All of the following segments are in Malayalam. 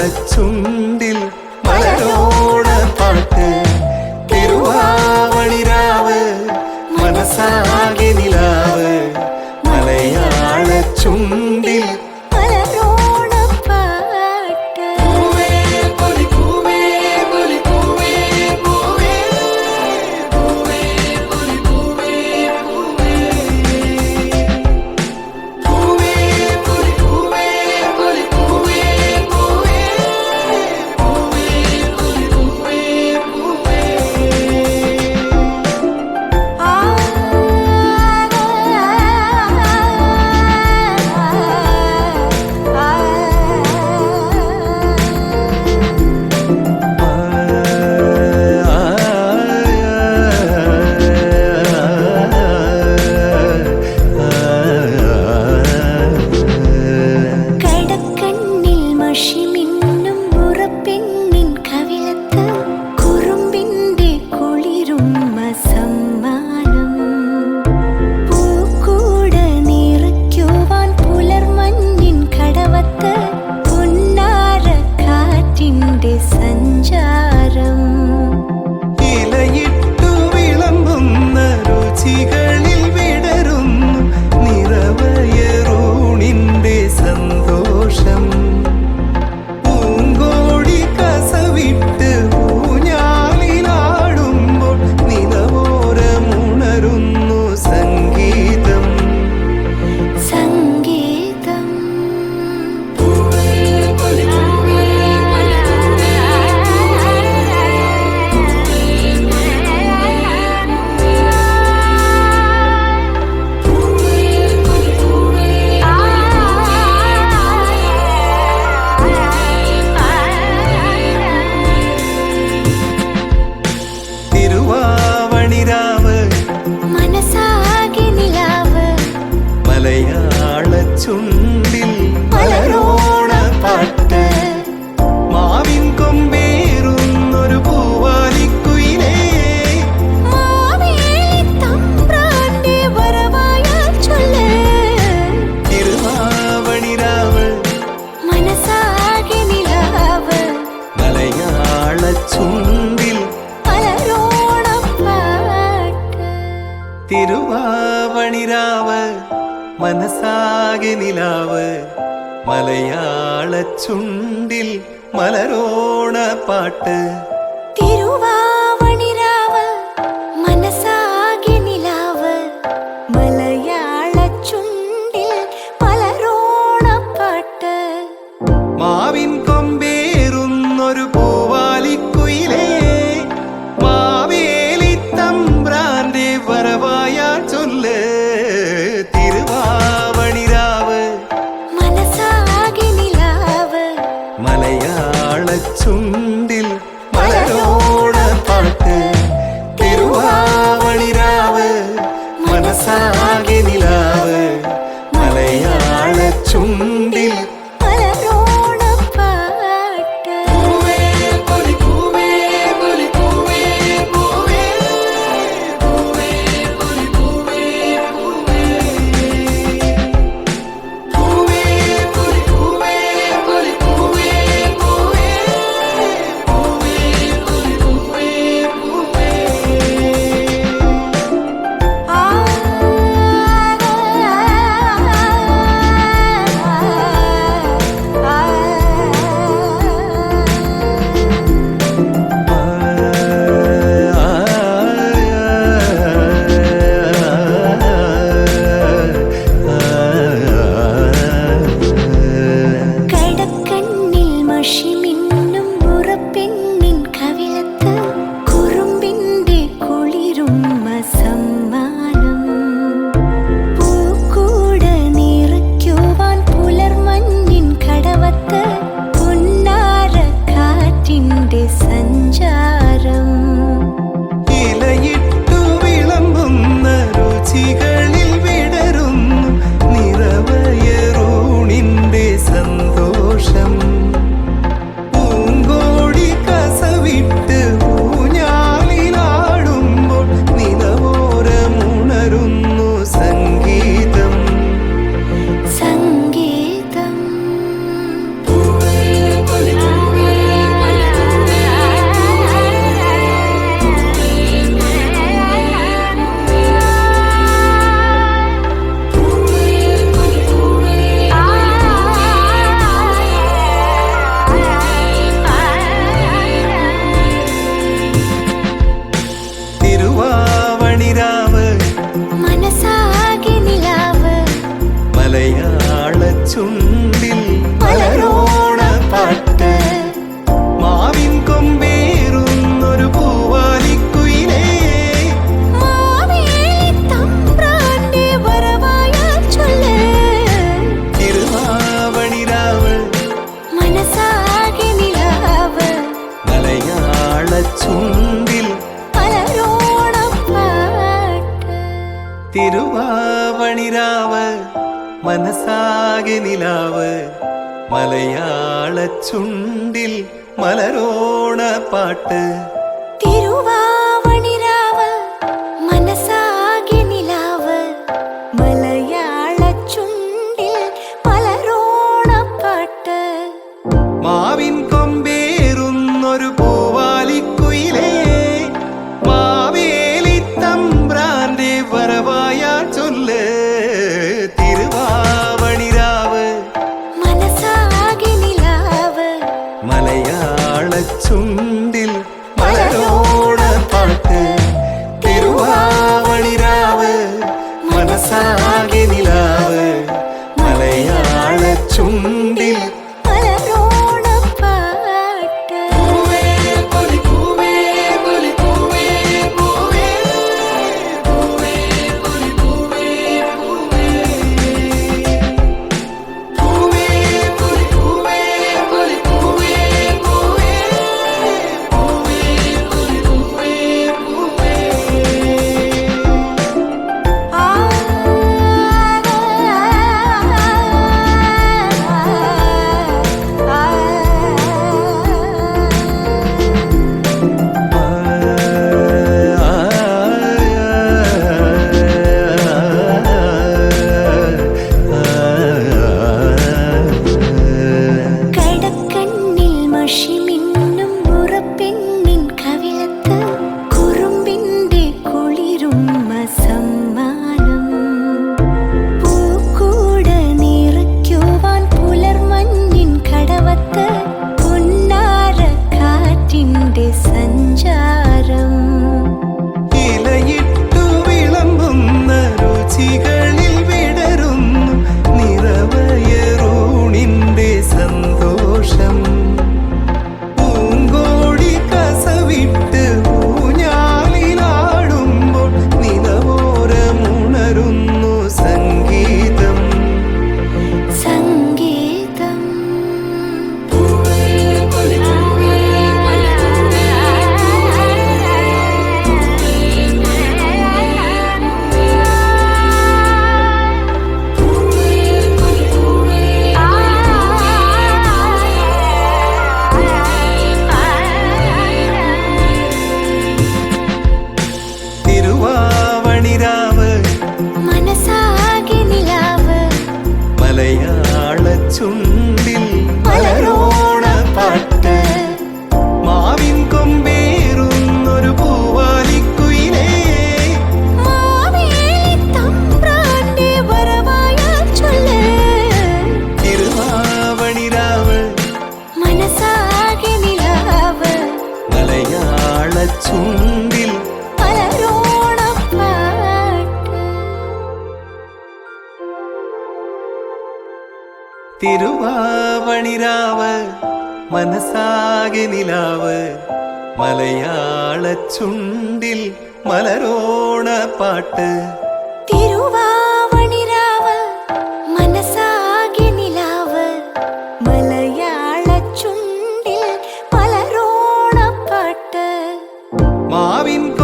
താളച്ചുണ്ട് മലയാള മലരോണ പാട്ട്. തിരുവാ മലയാള ചുണ്ടിൽ മലരോണ പാട്ട്. തിരുവാ തിരുവാവണിരാവ് മനസ്സാകെ നിലാവ്. മലരോണ പാട്ട്. നിലാവ്. മലയാള ചുണ്ടിൽ മലരോണ പാട്ട്. മാവിൻ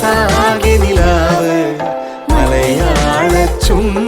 சாகி நிலாவு மலையாள சும்மா